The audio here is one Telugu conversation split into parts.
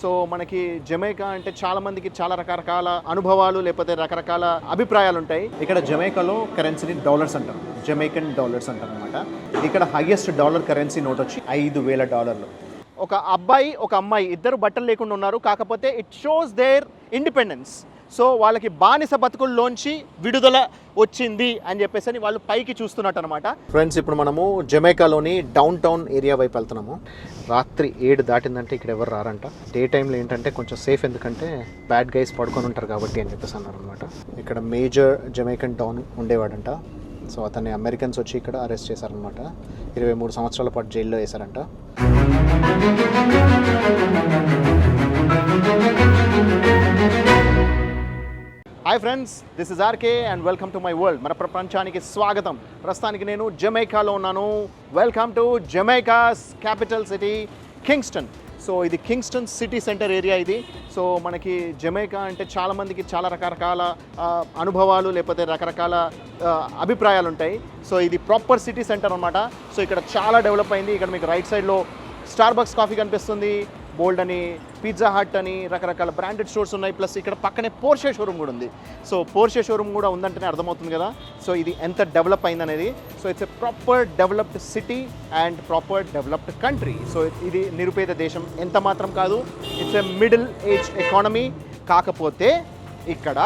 సో మనకి జమైకా అంటే చాలా మందికి చాలా రకరకాల అనుభవాలు లేకపోతే రకరకాల అభిప్రాయాలు ఉంటాయి. ఇక్కడ జమైకాలో కరెన్సీని డాలర్స్ అంటారు. జమైకన్ డాలర్స్ అంటారు అనమాట ఇక్కడ హైయెస్ట్ డాలర్ కరెన్సీ నోట్ వచ్చి ఐదు వేల డాలర్లు. ఒక అబ్బాయి ఒక అమ్మాయి ఇద్దరు బట్టలు లేకుండా ఉన్నారు. కాకపోతే it shows their independence so వాళ్ళకి బానిస బతుకుల్లోంచి విడుదల వచ్చింది అని చెప్పేసి అని వాళ్ళు పైకి చూస్తున్నట్టు అనమాట ఫ్రెండ్స్ ఇప్పుడు మనము జమైకాలోని డౌన్ టౌన్ ఏరియా వైపు వెళ్తున్నాము. రాత్రి ఏడు దాటిందంటే ఇక్కడ ఎవరు రారంట. డే టైంలో ఏంటంటే కొంచెం సేఫ్ ఎందుకంటే బ్యాడ్ గైస్ పడుకొని ఉంటారు కాబట్టి అని చెప్పేసి అన్నారు అనమాట ఇక్కడ మేజర్ జమైకన్ డౌన్ ఉండేవాడంట. సో అతన్ని అమెరికన్స్ వచ్చి ఇక్కడ అరెస్ట్ చేశారనమాట. ఇరవై మూడు సంవత్సరాల పాటు జైల్లో వేశారంట. Hi friends this is RK and welcome to my world మన ప్రపంచానికి స్వాగతం. ప్రస్తుతానికి నేను జమైకాలో ఉన్నాను. Welcome to Jamaica's capital city Kingston so ఇది కింగ్స్టన్ సిటీ సెంటర్ ఏరియా ఇది. సో మనకి జమైకా అంటే చాలామందికి చాలా రకరకాల అనుభవాలు లేకపోతే రకరకాల అభిప్రాయాలు ఉంటాయి. సో ఇది ప్రాపర్ సిటీ సెంటర్ అనమాట సో ఇక్కడ చాలా డెవలప్ అయింది. ఇక్కడ మీకు రైట్ సైడ్లో స్టార్ బక్స్ కాఫీ కనిపిస్తుంది. బోల్డ్ అని పిజ్జా హట్ అని రకరకాల బ్రాండెడ్ స్టోర్స్ ఉన్నాయి. ప్లస్ ఇక్కడ పక్కనే పోర్షే షోరూమ్ కూడా ఉంది. సో పోర్షే షోరూమ్ కూడా ఉందంటేనే అర్థమవుతుంది కదా. సో ఇది ఎంత develop అయిందనేది. So it's a proper developed city and proper developed country so ఇది నిరుపేద దేశం. ఎంత మాత్రం కాదు it's a middle age economy కాకపోతే ఇక్కడ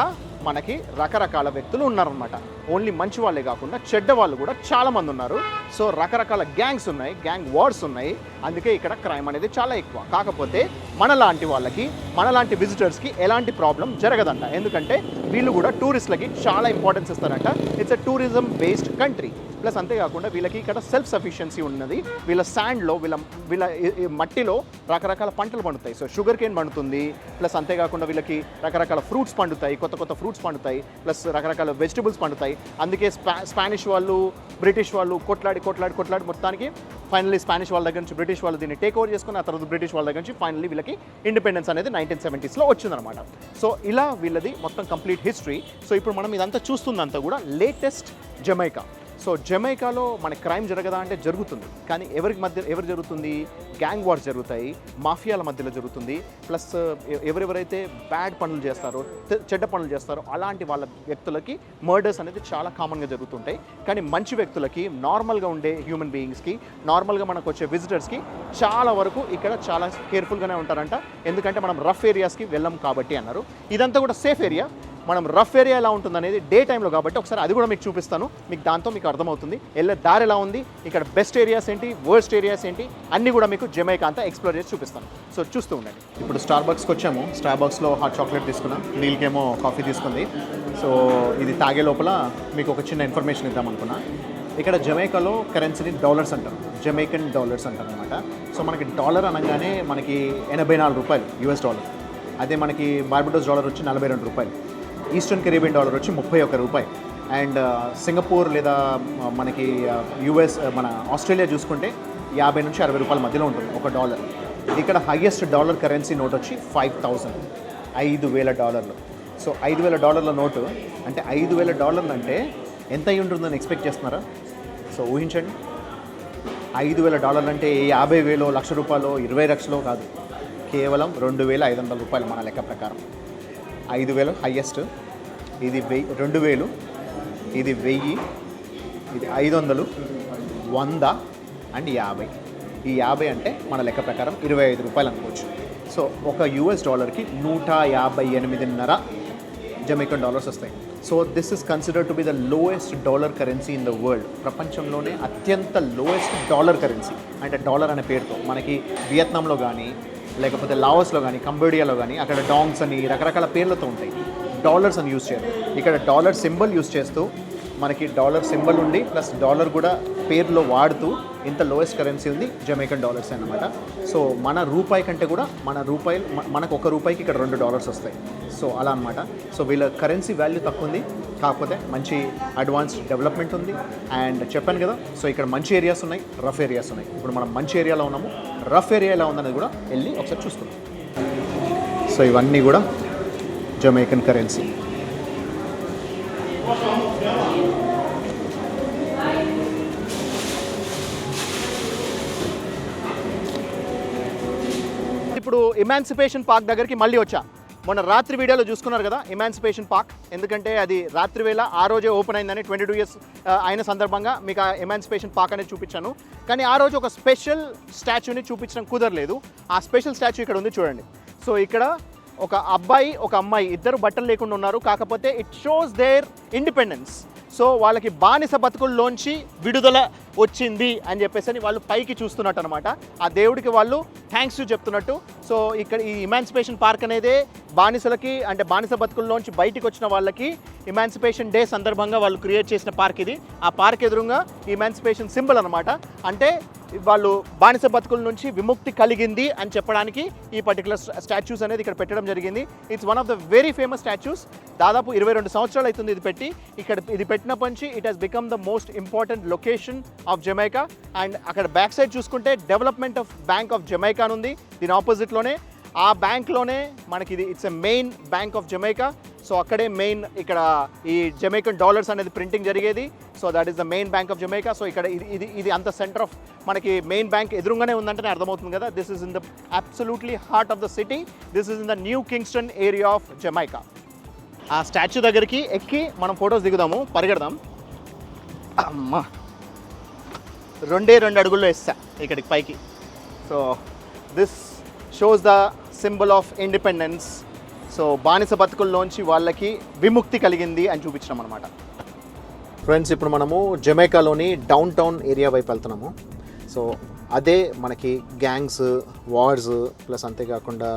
మనకి రకరకాల వ్యక్తులు ఉన్నారనమాట ఓన్లీ మంచి వాళ్ళే కాకుండా చెడ్డ వాళ్ళు కూడా చాలామంది ఉన్నారు. సో రకరకాల గ్యాంగ్స్ ఉన్నాయి గ్యాంగ్ వార్స్ ఉన్నాయి. అందుకే ఇక్కడ క్రైమ్ అనేది చాలా ఎక్కువ. కాకపోతే మనలాంటి వాళ్ళకి మనలాంటి విజిటర్స్కి ఎలాంటి ప్రాబ్లం జరగదంట. ఎందుకంటే వీళ్ళు కూడా టూరిస్టులకి చాలా ఇంపార్టెన్స్ ఇస్తారంట. It's a tourism based country plus అంతేకాకుండా వీళ్ళకి ఇక్కడ సెల్ఫ్ సఫిషియన్సీ ఉన్నది. వీళ్ళ శాండ్లో వీళ్ళ వీళ్ళ ఈ- మట్టిలో రకరకాల పంటలు పండుతాయి. సో షుగర్ కేన్ పండుతుంది. ప్లస్ అంతేకాకుండా వీళ్ళకి రకరకాల ఫ్రూట్స్ పండుతాయి. కొత్త కొత్త ఫ్రూట్స్ పండుతాయి. ప్లస్ రకరకాల వెజిటబుల్స్ పండుతాయి. అందుకే స్పా స్పానిష్ వాళ్ళు బ్రిటిష్ వాళ్ళు కొట్లాడి కొట్లాడి కొట్లాడి మొత్తానికి ఫైనల్లీ స్పానిష్ వాళ్ళ దగ్గర నుంచి బ్రిటిష్ వాళ్ళు దీన్ని టేక్ ఓవర్ చేసుకుని ఆ తర్వాత బ్రిటిష్ వాళ్ళ దగ్గర నుంచి ఫైనల్లీ వీళ్ళకి ఇండిపెండెన్స్ అనేది నైన్టీన్ సెవెంటీస్లో వచ్చిందనమాట సో ఇలా వీళ్ళది మొత్తం కంప్లీట్ హిస్టరీ. సో ఇప్పుడు మనం ఇదంతా చూస్తుందంతా కూడా లేటెస్ట్ జమైకా సో జమైకాలో మన క్రైమ్ జరగదా అంటే జరుగుతుంది. కానీ ఎవరికి మధ్య ఎవరు జరుగుతుంది? గ్యాంగ్ వార్స్ జరుగుతాయి మాఫియాల మధ్యలో జరుగుతుంది. ప్లస్ ఎవరెవరైతే బ్యాడ్ పనులు చేస్తారో చెడ్డ పనులు చేస్తారో అలాంటి వాళ్ళ వ్యక్తులకి మర్డర్స్ అనేది చాలా కామన్గా జరుగుతుంటాయి. కానీ మంచి వ్యక్తులకి నార్మల్గా ఉండే హ్యూమన్ బీయింగ్స్కి నార్మల్గా మనకు వచ్చే విజిటర్స్కి చాలా వరకు ఇక్కడ చాలా కేర్ఫుల్గానే ఉంటారంట. ఎందుకంటే మనం రఫ్ ఏరియాస్కి వెళ్ళం కాబట్టి అన్నారు. ఇదంతా కూడా సేఫ్ ఏరియా. మనం రఫ్ ఏరియా ఎలా ఉంటుంది అనేది డే టైంలో కాబట్టి ఒకసారి అది కూడా మీకు చూపిస్తాను. మీకు దాంతో మీకు అర్థమవుతుంది. వెళ్ళే దారి ఎలా ఉంది ఇక్కడ బెస్ట్ ఏరియాస్ ఏంటి వర్స్ట్ ఏరియాస్ ఏంటి అన్నీ కూడా మీకు జమైకా అంతా ఎక్స్ప్లోర్ చేసి చూపిస్తాను. సో చూస్తూ ఉండండి. ఇప్పుడు స్టార్ బాక్స్కి వచ్చాము. స్టార్ బాక్స్లో హాట్ చాక్లెట్ తీసుకున్నాం. నీళ్ళకేమో కాఫీ తీసుకుంది. సో ఇది తాగే లోపల మీకు ఒక చిన్న ఇన్ఫర్మేషన్ ఇద్దాం అనుకున్నా. ఇక్కడ జమైకాలో కరెన్సీని డాలర్స్ అంటారు. జమైకన్ డాలర్స్ అంటారు అనమాట సో మనకి డాలర్ అనగానే మనకి ఎనభై నాలుగు రూపాయలు యూఎస్ డాలర్ అదే మనకి బార్బడోస్ డాలర్ వచ్చి నలభై రెండు రూపాయలు. ఈస్టర్న్ కెరీబియన్ డాలర్ వచ్చి ముప్పై ఒక్క రూపాయి. అండ్ సింగపూర్ లేదా మనకి యుఎస్ మన ఆస్ట్రేలియా చూసుకుంటే యాభై నుంచి అరవై రూపాయల మధ్యలో ఉంటుంది ఒక డాలర్ ఇక్కడ హయ్యెస్ట్ డాలర్ కరెన్సీ నోట్ వచ్చి ఫైవ్ థౌజండ్ ఐదు వేల డాలర్లు సో ఐదు వేల డాలర్ల నోటు అంటే ఐదు వేల డాలర్లు అంటే ఎంత అయి ఉంటుందని ఎక్స్పెక్ట్ చేస్తున్నారా? సో ఊహించండి. ఐదు వేల డాలర్లు అంటే యాభై వేలో లక్ష రూపాయలు ఇరవై లక్షలో కాదు. కేవలం రెండు వేల ఐదు వందల రూపాయలు మన లెక్క ప్రకారం. ఐదు వేలు హయ్యెస్ట్ ఇది వెయ్యి రెండు వేలు. ఇది వెయ్యి ఇది ఐదు వందలు వంద అండ్ యాభై. ఈ యాభై అంటే మన లెక్క ప్రకారం ఇరవై ఐదు రూపాయలు అనుకోవచ్చు. సో ఒక యూఎస్ డాలర్కి నూట యాభై ఎనిమిదిన్నర జమైకన్ డాలర్స్ వస్తాయి. So this is consider to be the lowest dollar currency in the world ప్రపంచంలోనే అత్యంత లోయెస్ట్ డాలర్ కరెన్సీ అంటే డాలర్ అనే పేరుతో. మనకి వియత్నాంలో కానీ లేకపోతే లావోస్లో కానీ కంబోడియాలో కానీ అక్కడ డాంగ్స్ అని రకరకాల పేర్లతో ఉంటాయి. డాలర్స్ అని యూజ్ చేయరు ఇక్కడ డాలర్ సింబల్ యూజ్ చేస్తూ మనకి డాలర్ సింబల్ ఉండి ప్లస్ డాలర్ కూడా పేర్లో వాడుతూ ఇంత లోయెస్ట్ కరెన్సీ ఉంది జమైకన్ డాలర్స్ అనమాట సో మన రూపాయి కంటే కూడా మన రూపాయి మనకు ఒక రూపాయికి ఇక్కడ రెండు డాలర్స్ వస్తాయి. సో అలా అన్నమాట. సో వీళ్ళ కరెన్సీ వాల్యూ తక్కువ ఉంది కాకపోతే మంచి అడ్వాన్స్డ్ డెవలప్మెంట్ ఉంది. అండ్ చెప్పాను కదా సో ఇక్కడ మంచి ఏరియాస్ ఉన్నాయి రఫ్ ఏరియాస్ ఉన్నాయి. ఇప్పుడు మనం మంచి ఏరియాలో ఉన్నాము రఫ్ ఏరియా ఎలా ఉందనేది కూడా వెళ్ళి ఒకసారి చూసుకుందాం. సో ఇవన్నీ కూడా Jamaican కరెన్సీ ఇప్పుడు ఇప్పుడు ఇమాన్సిపేషన్ పార్క్ దగ్గరికి మళ్ళీ వచ్చా. మొన్న రాత్రి వీడియోలో చూసుకున్నారు కదా ఇమాన్సిపేషన్ పార్క్ ఎందుకంటే అది రాత్రి వేళ ఆ రోజే ఓపెన్ అయిందని ట్వంటీ టూ ఇయర్స్ అయిన సందర్భంగా మీకు ఆ ఎమాన్సిపేషన్ పార్క్ అనేది చూపించాను. కానీ ఆ రోజు ఒక స్పెషల్ స్టాచ్యూని చూపించడం కుదరలేదు. ఆ స్పెషల్ స్టాచ్యూ ఇక్కడ ఉంది చూడండి. సో ఇక్కడ ఒక అబ్బాయి ఒక అమ్మాయి ఇద్దరు బట్టలు లేకుండా ఉన్నారు. కాకపోతే it shows their independence so వాళ్ళకి బానిస బతుకుల్లోంచి విడుదల వచ్చింది అని చెప్పేసి అని వాళ్ళు పైకి చూస్తున్నట్టు అనమాట ఆ దేవుడికి వాళ్ళు థ్యాంక్స్ చెప్తున్నట్టు సో ఇక్కడ ఈ ఇమాన్సిపేషన్ పార్క్ అనేది బానిసలకి అంటే బానిస బతుకుల్లోంచి బయటికి వచ్చిన వాళ్ళకి ఇమాన్సిపేషన్ డే సందర్భంగా వాళ్ళు క్రియేట్ చేసిన పార్క్ ఇది. ఆ పార్క్ ఎదురుగా ఇమాన్సిపేషన్ సింబల్ అనమాట అంటే వాళ్ళు బానిస బతుకుల నుంచి విముక్తి కలిగింది అని చెప్పడానికి ఈ పర్టికులర్ స్టాచ్యూస్ అనేది ఇక్కడ పెట్టడం జరిగింది. It's one of the very famous statues. దాదాపు ఇరవై రెండు సంవత్సరాలు అవుతుంది ఇది పెట్టి. ఇక్కడ ఇది పెట్టినప్పటి నుంచి it has become the most important location of Jamaica and అక్కడ బ్యాక్ సైడ్ చూసుకుంటే development of bank of Jamaica అని ఉంది. దీని ఆపోజిట్లోనే ఆ బ్యాంక్లోనే మనకి ఇది it's a main bank of Jamaica so అక్కడే మెయిన్ ఇక్కడ ఈ జమైకన్ డాలర్స్ అనేది ప్రింటింగ్ జరిగేది. So that is the main bank of Jamaica so ఇక్కడ ఇది ఇది ఇది అంత సెంటర్ ఆఫ్ మనకి మెయిన్ బ్యాంక్ ఎదురుగానే ఉందంటేనే అర్థమవుతుంది కదా. This is in the absolutely heart of the city this is in the New Kingston area of Jamaica ఆ స్టాచ్యూ దగ్గరికి ఎక్కి మనం ఫొటోస్ దిగుదాము పరిగెడదాం. అమ్మా! రెండే రెండు అడుగుల్లో వేస్తా ఇక్కడికి పైకి. So this shows the symbol of independence so బానిస బతుకుల్లోంచి వాళ్ళకి విముక్తి కలిగింది అని చూపించడం అనమాట ఫ్రెండ్స్ ఇప్పుడు మనము జమైకాలోని డౌన్ టౌన్ ఏరియా వైపు వెళ్తున్నాము. సో అదే మనకి గ్యాంగ్స్ వార్స్ ప్లస్ అంతేకాకుండా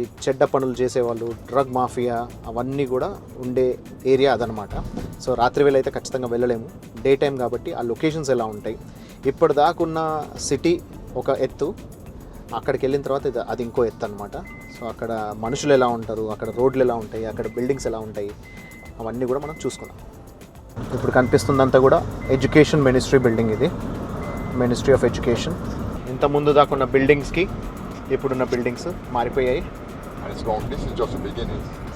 ఈ చెడ్డ పనులు చేసేవాళ్ళు డ్రగ్ మాఫియా అవన్నీ కూడా ఉండే ఏరియా అదనమాట సో రాత్రి వేళ అయితే ఖచ్చితంగా వెళ్ళలేము. డే టైం కాబట్టి ఆ లొకేషన్స్ ఎలా ఉంటాయి? ఇప్పటిదాకున్న సిటీ ఒక ఎత్తు అక్కడికి వెళ్ళిన తర్వాత ఇది అది ఇంకో ఎత్తు అనమాట సో అక్కడ మనుషులు ఎలా ఉంటారు అక్కడ రోడ్లు ఎలా ఉంటాయి అక్కడ బిల్డింగ్స్ ఎలా ఉంటాయి అవన్నీ కూడా మనం చూసుకున్నాం ఇప్పుడు కనిపిస్తుందంతా కూడా ఎడ్యుకేషన్ మినిస్ట్రీ బిల్డింగ్ ఇది. Ministry of education. ఇంత ముందు దాకా ఉన్న బిల్డింగ్స్కి ఇప్పుడున్న బిల్డింగ్స్ మారిపోయాయి.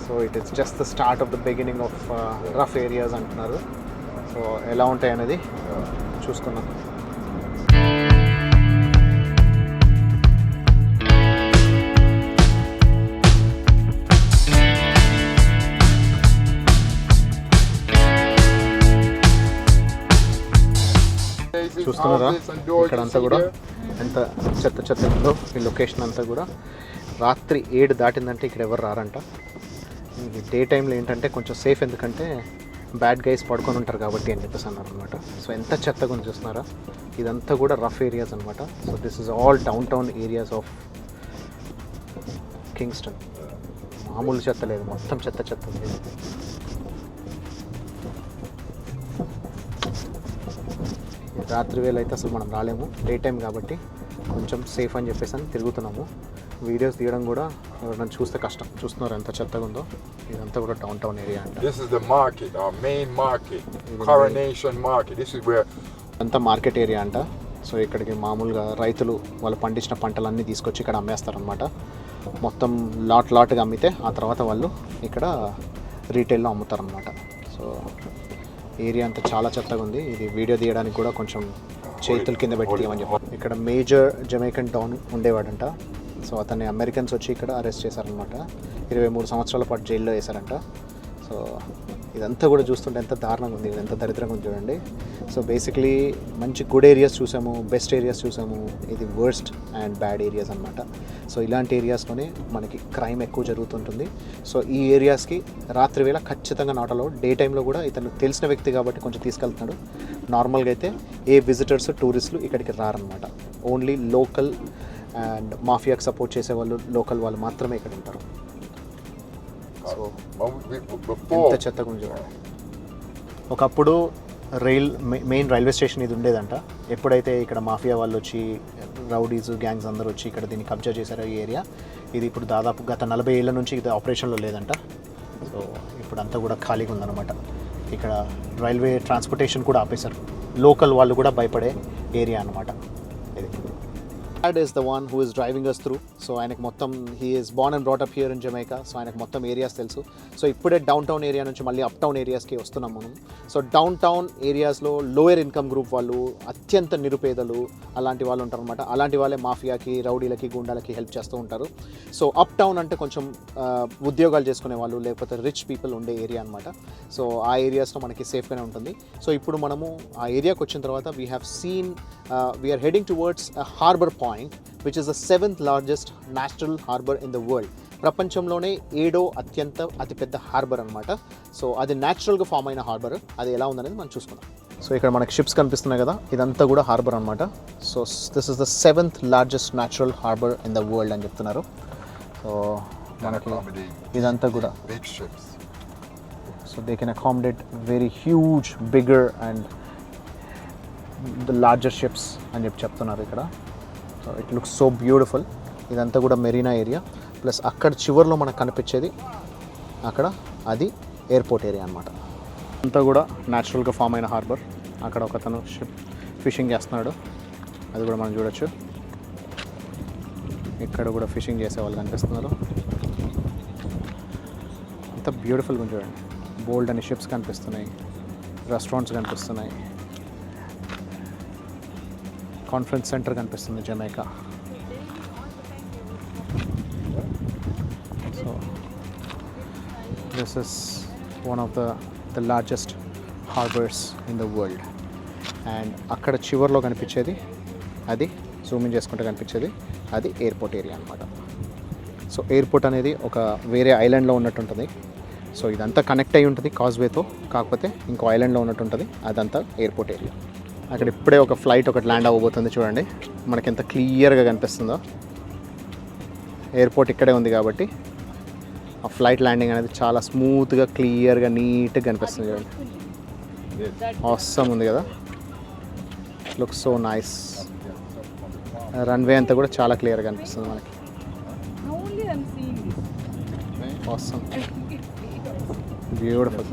So it is just the start of the beginning of rough areas అంటున్నారు. సో ఎలా ఉంటాయి అనేది చూసుకుందాం. చూస్తున్నారా? houses and doors ఇక్కడ you అంతా see కూడా. ఎంత చెత్త చెత్త ఉందో ఈ లొకేషన్ అంతా కూడా. రాత్రి ఏడు దాటిందంటే ఇక్కడ ఎవరు రారంట. డే టైంలో ఏంటంటే కొంచెం సేఫ్ ఎందుకంటే బ్యాడ్ గైస్ పడుకొని ఉంటారు కాబట్టి అని చెప్పేసి అన్నారు అనమాట సో ఎంత చెత్తగా ఉంది చూస్తున్నారా? ఇదంతా కూడా రఫ్ ఏరియాస్ అనమాట so this is all down town areas of Kingston మామూలు చెత్త లేదు మొత్తం చెత్త చెత్త ఉంది. రాత్రి వేళ అయితే అసలు మనం రాలేము. డే టైం కాబట్టి కొంచెం సేఫ్ అని చెప్పేసి అని తిరుగుతున్నాము. వీడియోస్ తీయడం కూడా ఎవరైనా చూస్తే కష్టం. చూస్తున్నారు ఎంత చెత్తగా ఉందో. ఇదంతా కూడా డౌన్ టౌన్ ఏరియా అంట. This is the market, our main market, Coronation Market. This is where అంతా మార్కెట్ ఏరియా అంట. సో ఇక్కడికి మామూలుగా రైతులు వాళ్ళు పండించిన పంటలన్నీ తీసుకొచ్చి ఇక్కడ అమ్మేస్తారనమాట మొత్తం లాట్ లాట్గా అమ్మితే ఆ తర్వాత వాళ్ళు ఇక్కడ రీటైల్లో అమ్ముతారనమాట సో ఏరియా అంతా చాలా చెత్తగా ఉంది. ఇది వీడియో తీయడానికి కూడా కొంచెం చేతుల కింద పెట్టి చెప్పారు ఇక్కడ మేజర్ జమైకన్ టౌన్ ఉండేవాడంట. సో అతన్ని అమెరికన్స్ వచ్చి ఇక్కడ అరెస్ట్ చేశారనమాట ఇరవై మూడు సంవత్సరాల పాటు జైల్లో వేశారంట. సో ఇదంతా కూడా చూస్తుంటే ఎంత దారుణంగా ఉంది ఎంత దరిద్రంగా ఉంది చూడండి. సో బేసిక్లీ మంచి గుడ్ ఏరియాస్ చూసాము బెస్ట్ ఏరియాస్ చూసాము. ఇది వర్స్ట్ అండ్ బ్యాడ్ ఏరియాస్ అనమాట సో ఇలాంటి ఏరియాస్లోనే మనకి క్రైమ్ ఎక్కువ జరుగుతుంటుంది. సో ఈ ఏరియాస్కి రాత్రి వేళ ఖచ్చితంగా నాటలో డే టైంలో కూడా ఇతను తెలిసిన వ్యక్తి కాబట్టి కొంచెం తీసుకెళ్తున్నాడు. నార్మల్గా అయితే ఏ విజిటర్స్ టూరిస్టులు ఇక్కడికి రారనమాట ఓన్లీ లోకల్ అండ్ మాఫియాకి సపోర్ట్ చేసే వాళ్ళు లోకల్ వాళ్ళు మాత్రమే ఇక్కడ ఉంటారు. సో ఎంత ఉంది చూడండి ఒకప్పుడు రైల్ మె- మెయిన్ రైల్వే స్టేషన్ ఇది ఉండేదంట. ఎప్పుడైతే ఇక్కడ మాఫియా వాళ్ళు వచ్చి రౌడీస్ గ్యాంగ్స్ అందరూ వచ్చి ఇక్కడ దీన్ని కబ్జా చేశారో ఈ ఏరియా ఇది ఇప్పుడు దాదాపు గత నలభై ఏళ్ళ నుంచి ఇది ఆపరేషన్లో లేదంట. సో ఇప్పుడు అంతా కూడా ఖాళీగా ఉందన్నమాట. ఇక్కడ రైల్వే ట్రాన్స్పోర్టేషన్ కూడా ఆపేశారు. లోకల్ వాళ్ళు కూడా భయపడే ఏరియా అనమాట ఇది. Is the one who is driving us through. So ఆయనకు మొత్తం he is born and brought up here in Jamaica so ఆయనకు మొత్తం ఏరియాస్ తెలుసు. సో ఇప్పుడే డౌన్ టౌన్ ఏరియా నుంచి మళ్ళీ అప్ టౌన్ ఏరియాస్కి వస్తున్నాం మనం. సో డౌన్ టౌన్ ఏరియాస్లో లోయర్ ఇన్కమ్ గ్రూప్ వాళ్ళు అత్యంత నిరుపేదలు అలాంటి వాళ్ళు ఉంటారు అనమాట అలాంటి వాళ్ళే మాఫియాకి రౌడీలకి గుండాలకి హెల్ప్ చేస్తూ ఉంటారు. సో అప్ టౌన్ అంటే కొంచెం ఉద్యోగాలు చేసుకునే వాళ్ళు లేకపోతే రిచ్ పీపుల్ ఉండే ఏరియా అనమాట సో ఆ ఏరియాస్లో మనకి సేఫ్గానే ఉంటుంది. సో ఇప్పుడు మనము ఆ ఏరియాకి వచ్చిన తర్వాత we have seen we are heading towards harbour point which is the seventh largest natural harbour in the world ప్రపంచంలోనే ఏడో అత్యంత అతిపెద్ద హార్బర్ అనమాట సో అది న్యాచురల్గా ఫామ్ అయిన హార్బర్ అది ఎలా ఉందనేది మనం చూసుకుందాం. సో ఇక్కడ మనకి షిప్స్ కనిపిస్తున్నాయి కదా ఇదంతా కూడా హార్బర్ అనమాట so this is the seventh largest natural harbour in the world అని చెప్తున్నారు. సో మనకి ఇదంతా కూడా. So they can accommodate very huge bigger and the larger ships అని చెప్పి చెప్తున్నారు ఇక్కడ. So it looks so beautiful ఇదంతా కూడా మెరీనా ఏరియా. ప్లస్ అక్కడ చివరిలో మనకు కనిపించేది అక్కడ అది ఎయిర్పోర్ట్ ఏరియా అనమాట అంతా కూడా న్యాచురల్గా ఫామ్ అయిన హార్బర్. అక్కడ ఒకతను షిప్ ఫిషింగ్ చేస్తున్నాడు. అది కూడా మనం చూడొచ్చు. ఇక్కడ కూడా ఫిషింగ్ చేసే వాళ్ళు కనిపిస్తున్నారు. అంత బ్యూటిఫుల్గా చూడండి. బోల్డ్ అని షిప్స్ కనిపిస్తున్నాయి. రెస్టారెంట్స్ కనిపిస్తున్నాయి. కాన్ఫరెన్స్ సెంటర్ కనిపిస్తుంది Jamaica. So this is one of the the largest harbours in the world and అక్కడ చివర్లో కనిపించేది అది జూమింగ్ చేసుకుంటే కనిపించేది అది ఎయిర్పోర్ట్ ఏరియా అనమాట సో ఎయిర్పోర్ట్ అనేది ఒక వేరే ఐలాండ్లో ఉన్నట్టు ఉంటుంది సో ఇదంతా కనెక్ట్ అయి ఉంటుంది కాజ్వేతో కాకపోతే ఇంకో ఐలాండ్లో ఉన్నట్టు ఉంటుంది అదంతా ఎయిర్పోర్ట్ ఏరియా అక్కడ ఇప్పుడే ఒక ఫ్లైట్ ఒకటి ల్యాండ్ అవ్వబోతుంది చూడండి. మనకి ఎంత క్లియర్గా కనిపిస్తుందో. ఎయిర్పోర్ట్ ఇక్కడే ఉంది కాబట్టి ఆ ఫ్లైట్ ల్యాండింగ్ అనేది చాలా స్మూత్గా క్లియర్గా నీట్గా కనిపిస్తుంది చూడండి. అవసరం ఉంది కదా. లుక్ సో నైస్ రన్వే అంతా కూడా చాలా క్లియర్గా కనిపిస్తుంది మనకి. Only బ్యూటిఫుల్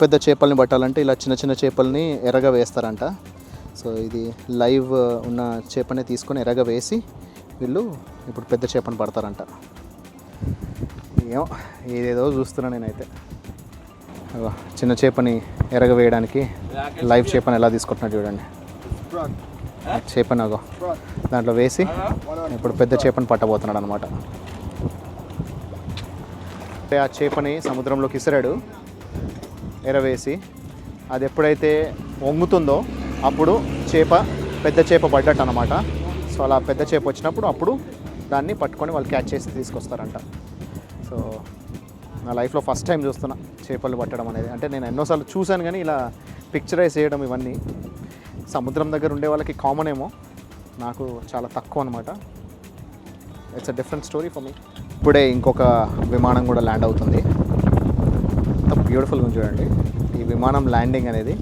పెద్ద చేపల్ని పట్టాలంటే ఇలా చిన్న చిన్న చేపల్ని ఎర్రగా వేస్తారంట సో ఇది లైవ్ ఉన్న చేపని తీసుకొని ఎర్రగా వేసి వీళ్ళు ఇప్పుడు పెద్ద చేపని పడతారంట. ఏమో ఏదేదో చూస్తున్నా నేనైతే. అగో, చిన్న చేపని ఎరగ వేయడానికి లైవ్ చేపని ఎలా తీసుకుంటున్నా చూడండి. ఆ చేపని అగో దాంట్లో వేసి ఇప్పుడు పెద్ద చేపని పట్టబోతున్నాడు అనమాట ఆ చేపని సముద్రంలోకి ఇసిరాడు. ఎరవేసి అది ఎప్పుడైతే వంగుతుందో అప్పుడు చేప పెద్ద చేప పడ్డట్టు అనమాట సో అలా పెద్ద చేప వచ్చినప్పుడు అప్పుడు దాన్ని పట్టుకొని వాళ్ళు క్యాచ్ చేసి తీసుకొస్తారంట. సో నా లైఫ్లో ఫస్ట్ టైం చూస్తున్నా చేపలు పట్టడం అనేది. అంటే నేను ఎన్నోసార్లు చూశాను కానీ ఇలా పిక్చరైజ్ చేయడం ఇవన్నీ సముద్రం దగ్గర ఉండే వాళ్ళకి కామన్ ఏమో. నాకు చాలా తక్కువ అనమాట it's a different story for me ఇప్పుడే ఇంకొక విమానం కూడా ల్యాండ్ అవుతుంది. బ్యూటిఫుల్గా చూడండి. ఈ విమానం ల్యాండింగ్ అనేది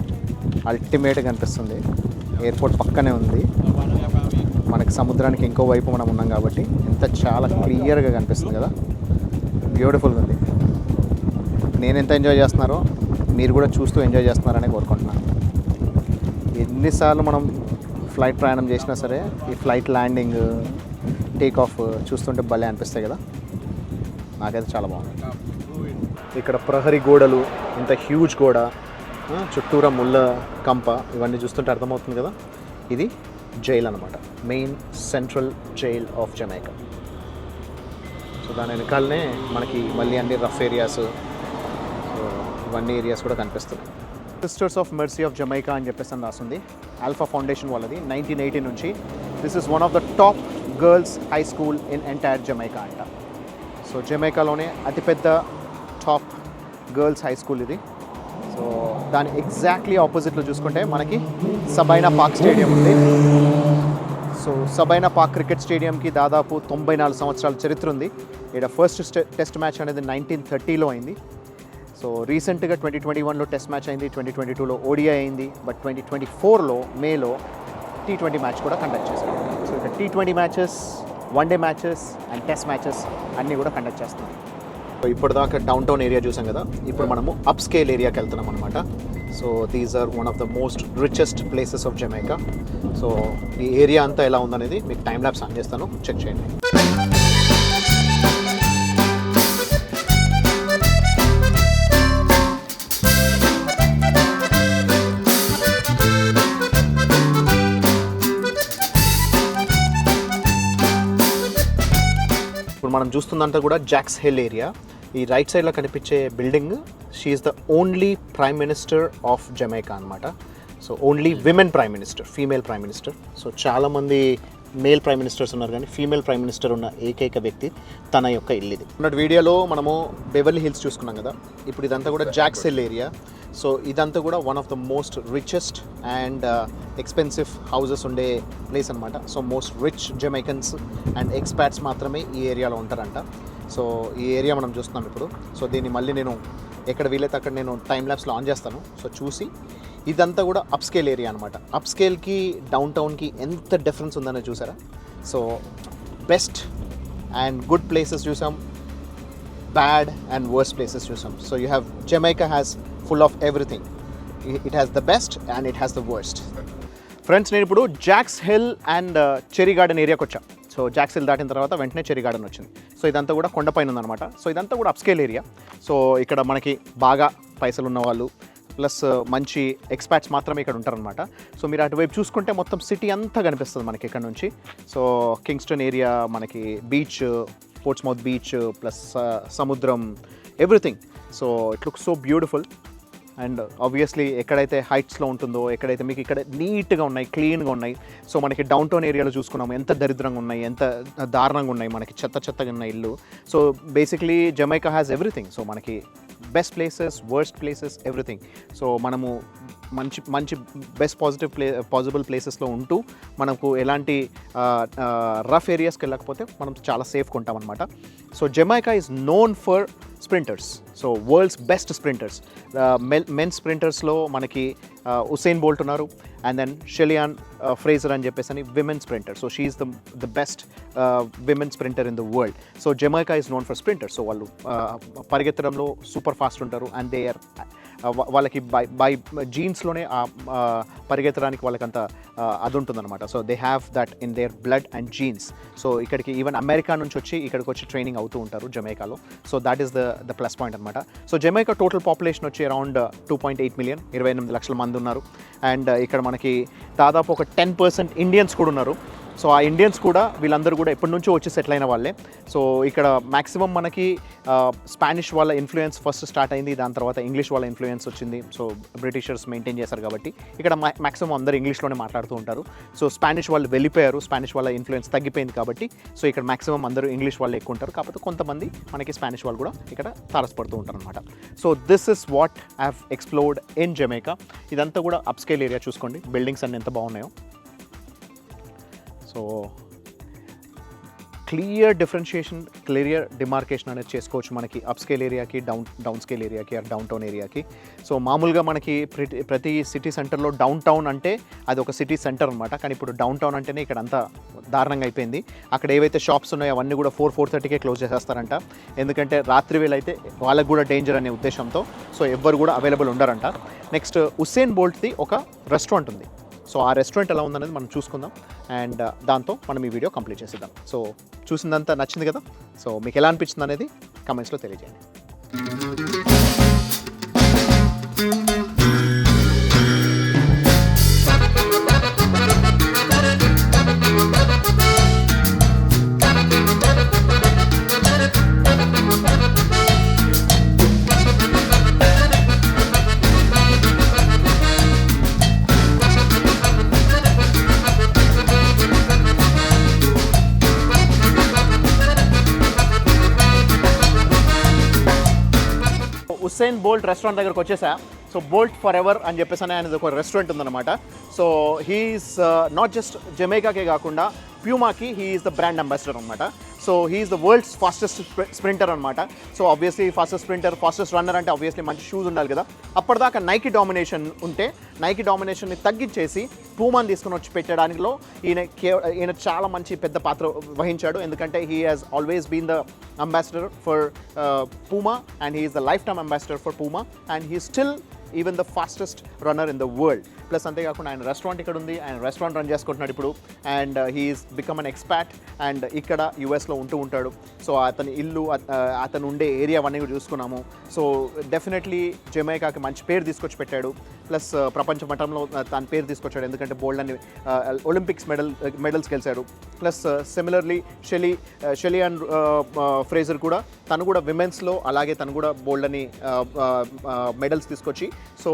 అల్టిమేట్గా అనిపిస్తుంది ఎయిర్పోర్ట్ పక్కనే ఉంది. మనకి సముద్రానికి ఇంకో వైపు మనం ఉన్నాం కాబట్టి ఎంత చాలా క్లియర్గా కనిపిస్తుంది కదా. బ్యూటిఫుల్గా ఉంది. నేను ఎంత ఎంజాయ్ చేస్తున్నారో మీరు కూడా చూస్తూ ఎంజాయ్ చేస్తున్నారని కోరుకుంటున్నాను. ఎన్నిసార్లు మనం ఫ్లైట్ ప్రయాణం చేసినా సరే ఈ ఫ్లైట్ ల్యాండింగ్ టేక్ ఆఫ్ చూస్తుంటే భలే అనిపిస్తాయి కదా. నాకైతే చాలా బాగుంది. ఇక్కడ ప్రహరీ గోడలు ఇంత హ్యూజ్ గోడ చుట్టూరా ముళ్ళ కంప ఇవన్నీ చూస్తుంటే అర్థమవుతుంది కదా? ఇది జైల్ అనమాట main central jail of Jamaica so దాని వెనకాలనే మనకి మళ్ళీ అన్ని రఫ్ ఏరియాస్ ఇవన్నీ ఏరియాస్ కూడా కనిపిస్తున్నాయి. Sisters of Mercy of Jamaica అని చెప్పేసి అని రాస్తుంది ఆల్ఫా ఫౌండేషన్ వాళ్ళది నైన్టీన్ ఎయిటీ నుంచి. This is one of the top girls high school in entire Jamaica అంట. సో జమైకాలోనే అతిపెద్ద టాప్ గర్ల్స్ హై స్కూల్ ఇది. సో దాని ఎగ్జాక్ట్లీ ఆపోజిట్లో చూసుకుంటే మనకి సబైనా పార్క్ స్టేడియం ఉంది. సో సబైనా పార్క్ క్రికెట్ స్టేడియంకి దాదాపు తొంభై నాలుగు సంవత్సరాల చరిత్ర ఉంది. ఇక్కడ ఫస్ట్ టెస్ట్ మ్యాచ్ అనేది నైన్టీన్ థర్టీలో అయింది. సో రీసెంట్గా ట్వంటీ ట్వంటీ వన్లో టెస్ట్ మ్యాచ్ అయింది ట్వంటీ ట్వంటీ టూలో ఓడిఐ అయింది బట్ ట్వంటీ ట్వంటీ ఫోర్లో మేలో టీ ట్వంటీ మ్యాచ్ కూడా కండక్ట్ చేశారు. సో ఇక్కడ T twenty matches one day matches and test matches అన్నీ కూడా కండక్ట్ చేస్తున్నారు సో ఇప్పటిదాకా డౌన్ టౌన్ ఏరియా చూసాం కదా ఇప్పుడు మనము అప్ స్కేల్ ఏరియాకి వెళ్తున్నాం అనమాట so these are one of the most richest places of Jamaica so ఈ ఏరియా అంతా ఎలా ఉందనేది మీకు టైం ల్యాబ్స్ ఆన్ చేస్తాను. చెక్ చేయండి. మనం చూస్తుందంతా కూడా జాక్స్ హిల్ ఏరియా. ఈ రైట్ సైడ్లో కనిపించే building she's the only prime minister of Jamaica అనమాట so only women prime minister female prime minister so చాలామంది మేల్ ప్రైమ్ మినిస్టర్స్ ఉన్నారు కానీ ఫీమేల్ ప్రైమ్ మినిస్టర్ ఉన్న ఏకైక వ్యక్తి తన యొక్క ఇల్లు ఇది ఉన్నట్టు వీడియోలో మనము బెవర్లీ హిల్స్ చూసుకున్నాం కదా. ఇప్పుడు ఇదంతా కూడా జాక్సెల్ ఏరియా. సో ఇదంతా కూడా one of the most richest and expensive houses ఉండే ప్లేస్ అనమాట so most rich Jamaicans and expats మాత్రమే ఈ ఏరియాలో ఉంటారంట. సో ఈ ఏరియా మనం చూస్తున్నాం ఇప్పుడు. సో దీన్ని మళ్ళీ నేను ఎక్కడ వీలైతే అక్కడ నేను టైం ల్యాబ్స్లో ఆన్ చేస్తాను. సో చూసి ఇదంతా కూడా అప్ స్కేల్ ఏరియా అనమాట అప్ స్కేల్కి డౌన్ టౌన్కి ఎంత డిఫరెన్స్ ఉందని చూసారా? So best and good places చూసాం. బ్యాడ్ అండ్ వర్స్ట్ ప్లేసెస్ చూసాం. So you have Jamaica has full of everything it has the best and it has the worst friends నేను ఇప్పుడు Jacks Hill and Cherry Garden ఏరియాకి వచ్చా సో జాక్స్ హిల్ దాటిన తర్వాత వెంటనే చెరీ గార్డెన్ వచ్చింది. సో ఇదంతా కూడా కొండపైన ఉందన్నమాట. సో ఇదంతా కూడా అప్స్కేల్ ఏరియా సో ఇక్కడ మనకి బాగా పైసలు ఉన్న వాళ్ళు ప్లస్ మంచి ఎక్స్పాట్స్ మాత్రమే ఇక్కడ ఉంటారనమాట సో మీరు అటువైపు చూసుకుంటే మొత్తం సిటీ అంతా కనిపిస్తుంది మనకి ఇక్కడ నుంచి. సో కింగ్స్టన్ ఏరియా మనకి బీచ్ పోర్ట్స్మౌత్ బీచ్ ప్లస్ సముద్రం everything so it look so beautiful and obviously ఎక్కడైతే హైట్స్లో ఉంటుందో ఎక్కడైతే మీకు ఇక్కడ నీట్గా ఉన్నాయి క్లీన్గా ఉన్నాయి సో మనకి డౌన్ టౌన్ ఏరియాలో చూసుకున్నాము ఎంత దరిద్రంగా ఉన్నాయి ఎంత దారుణంగా ఉన్నాయి మనకి చెత్త చెత్తగా ఉన్న ఇల్లు. So basically Jamaica has everything so మనకి best places worst places everything so మనము మంచి మంచి బెస్ట్ పాజిటివ్ ప్లే పాజిబుల్ ప్లేసెస్లో ఉంటూ మనకు ఎలాంటి రఫ్ ఏరియాస్కి వెళ్ళకపోతే మనం చాలా సేఫ్గా ఉంటాం అనమాట so Jamaica is known for sprinters so world's best sprinters men స్ప్రింటర్స్లో మనకి ఉసైన్ బోల్ట్ ఉన్నారు. అండ్ దెన్ షెలియాన్ ఫ్రేజర్ అని చెప్పేసి అని women sprinter so she's the the best women sprinter in the world so Jamaica is known for sprinter so వాళ్ళు పరిగెత్తడంలో సూపర్ ఫాస్ట్ ఉంటారు అండ్ దే ఆర్ వాళ్ళకి బై బై జీన్స్లోనే పరిగెత్తడానికి వాళ్ళకంత అది ఉంటుందన్నమాట so they have that in their blood and genes so ఇక్కడికి ఈవెన్ అమెరికా నుంచి వచ్చి ఇక్కడికి వచ్చి ట్రైనింగ్ అవుతూ ఉంటారు జమైకాలో. So that is the the plus point అనమాట సో జమైకా టోటల్ పాపులేషన్ వచ్చి around two point eight million ఇరవై ఎనిమిది లక్షల మంది ఉన్నారు. అండ్ uh, ఇక్కడ మనకి దాదాపు ఒక టెన్ పర్సెంట్ ఇండియన్స్ కూడా ఉన్నారు. సో ఆ ఇండియన్స్ కూడా వీళ్ళందరూ కూడా ఎప్పటి నుంచో వచ్చి సెటిల్ అయిన వాళ్ళే. సో ఇక్కడ మ్యాక్సిమం మనకి స్పానిష్ వాళ్ళ ఇన్ఫ్లుయెన్స్ ఫస్ట్ స్టార్ట్ అయింది దాని తర్వాత ఇంగ్లీష్ వాళ్ళ ఇన్ఫ్లుయెన్స్ వచ్చింది. సో బ్రిటిషర్స్ మెయింటైన్ చేశారు కాబట్టి ఇక్కడ మ్యాక్సిమం అందరూ ఇంగ్లీష్లోనే మాట్లాడుతూ ఉంటారు. సో స్పానిష్ వాళ్ళు వెళ్ళిపోయారు స్పానిష్ వాళ్ళ ఇన్ఫ్లుయెన్స్ తగ్గిపోయింది కాబట్టి సో ఇక్కడ మ్యాక్సిమం అందరూ ఇంగ్లీష్ వాళ్ళు ఎక్కువ ఉంటారు. కాకపోతే కొంతమంది మనకి స్పానిష్ వాళ్ళు కూడా ఇక్కడ తారసపడుతూ ఉంటారు అనమాట so this is what have explored in Jamaica ఇదంతా కూడా అప్స్కేల్ ఏరియా చూసుకోండి. బిల్డింగ్స్ అన్ని ఎంత బాగున్నాయో. So clear differentiation clear demarcation అనేది చేసుకోవచ్చు మనకి అప్ స్కేల్ ఏరియాకి డౌన్ డౌన్ స్కేల్ ఏరియాకి ఆర్ డౌన్ టౌన్ ఏరియాకి సో మామూలుగా మనకి ప్రతి ప్రతి సిటీ సెంటర్లో డౌన్ టౌన్ అంటే అది ఒక సిటీ సెంటర్ అనమాట కానీ ఇప్పుడు డౌన్ టౌన్ అంటేనే ఇక్కడ అంతా దారుణంగా అయిపోయింది. అక్కడ ఏవైతే షాప్స్ ఉన్నాయో అవన్నీ కూడా ఫోర్ ఫోర్ థర్టీకే క్లోజ్ చేసేస్తారంట. ఎందుకంటే రాత్రి వేళ అయితే వాళ్ళకు కూడా డేంజర్ అనే ఉద్దేశంతో సో ఎవ్వరు కూడా అవైలబుల్ ఉండరంట. నెక్స్ట్ హుస్సేన్ బోల్ట్ది ఒక రెస్టారెంట్ ఉంది. సో ఆ రెస్టారెంట్ ఎలా ఉందనేది మనం చూసుకుందాం. అండ్ uh, దాంతో మనం ఈ వీడియో కంప్లీట్ చేసేద్దాం. సో చూసిందంతా నచ్చింది కదా? సో మీకు ఎలా అనిపించింది అనేది కమెంట్స్లో తెలియజేయండి. ఉస్సేన్ బోల్ట్ రెస్టారెంట్ దగ్గరకు వచ్చేసా? సో బోల్ట్ ఫర్ ఎవర్ అని చెప్పేసి అని ఆయనది ఒక రెస్టారెంట్ ఉందన్నమాట. సో హీఈస్ నాట్ జస్ట్ జమైకాకే కాకుండా ప్యూమాకి హీఈస్ ద బ్రాండ్ అంబాసిడర్ అనమాట so he's the world's fastest sprinter అనమాట so obviously fastest sprinter fastest runner అంటే ఆబ్వియస్లీ మంచి షూస్ ఉండాలి కదా. అప్పటిదాకా నైకి డామినేషన్ ఉంటే నైకి డామినేషన్ని తగ్గించేసి పూమాని తీసుకుని వచ్చి పెట్టడానికిలో ఈయన కే ఈయన చాలా మంచి పెద్ద పాత్ర వహించాడు. ఎందుకంటే he has always been the ambassador for Puma and he is the lifetime ambassador for Puma and he still even the fastest runner in the world plus అంతేకాకుండా ఆయన రెస్టారెంట్ ఇక్కడ ఉంది ఆయన రెస్టారెంట్ రన్ చేసుకుంటున్నాడు ఇప్పుడు. And he's become an expat and ఇక్కడ యుఎస్లో ఉంటూ ఉంటాడు. సో అతని ఇల్లు అతను ఉండే ఏరియా అవన్నీ కూడా చూసుకున్నాము. సో డెఫినెట్లీ జమైకాకి మంచి పేరు తీసుకొచ్చి పెట్టాడు. ప్లస్ ప్రపంచ మట్టంలో తన పేరు తీసుకొచ్చాడు. ఎందుకంటే బోల్డ్ అని ఒలింపిక్స్ మెడల్ మెడల్స్ గెలిచాడు. Plus similarly Shelly Shelly and Fraser కూడా తను కూడా విమెన్స్లో అలాగే తను కూడా బోల్డ్ అని మెడల్స్ తీసుకొచ్చి సో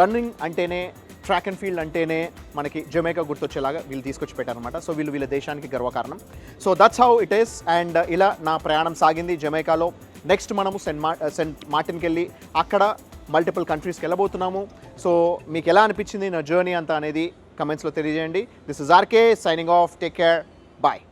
రన్నింగ్ అంటేనే ట్రాక్ అండ్ ఫీల్డ్ అంటేనే మనకి జమైకా గుర్తొచ్చేలాగా వీళ్ళు తీసుకొచ్చి పెట్టారనమాట సో వీళ్ళు వీళ్ళ దేశానికి గర్వకారణం. So that's how it is and ఇలా నా ప్రయాణం సాగింది జమైకాలో. నెక్స్ట్ మనము సెంట్ మా సెంట్ మార్టిన్కి వెళ్ళి అక్కడ మల్టిపుల్ కంట్రీస్కి వెళ్ళబోతున్నాము. సో మీకు ఎలా అనిపించింది నా జర్నీ అంతా అనేది కమెంట్స్లో తెలియజేయండి. This is RK signing off take care bye